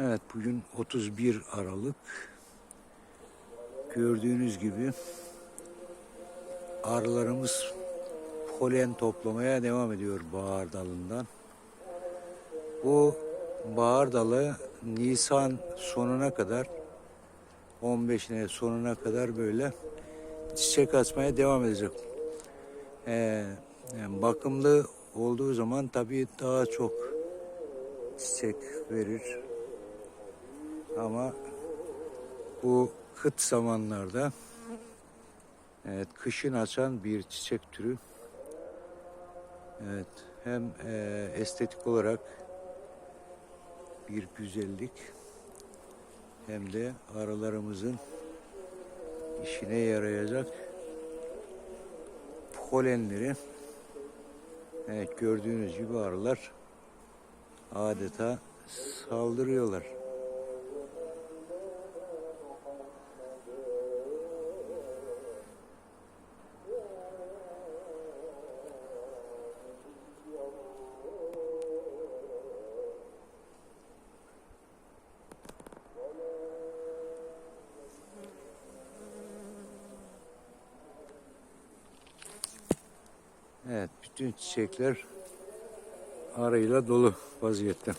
Evet bugün 31 Aralık. Gördüğünüz gibi arılarımız polen toplamaya devam ediyor bahar dalından. Bu bahar dalı Nisan sonuna kadar 15'ine sonuna kadar böyle çiçek açmaya devam edecek. Ee, yani bakımlı olduğu zaman tabii daha çok çiçek verir. Ama bu kıt zamanlarda evet kışın açan bir çiçek türü. Evet hem e, estetik olarak bir güzellik hem de arılarımızın işine yarayacak polenleri evet gördüğünüz gibi arılar adeta saldırıyorlar. Evet, bütün çiçekler arıyla dolu vaziyette.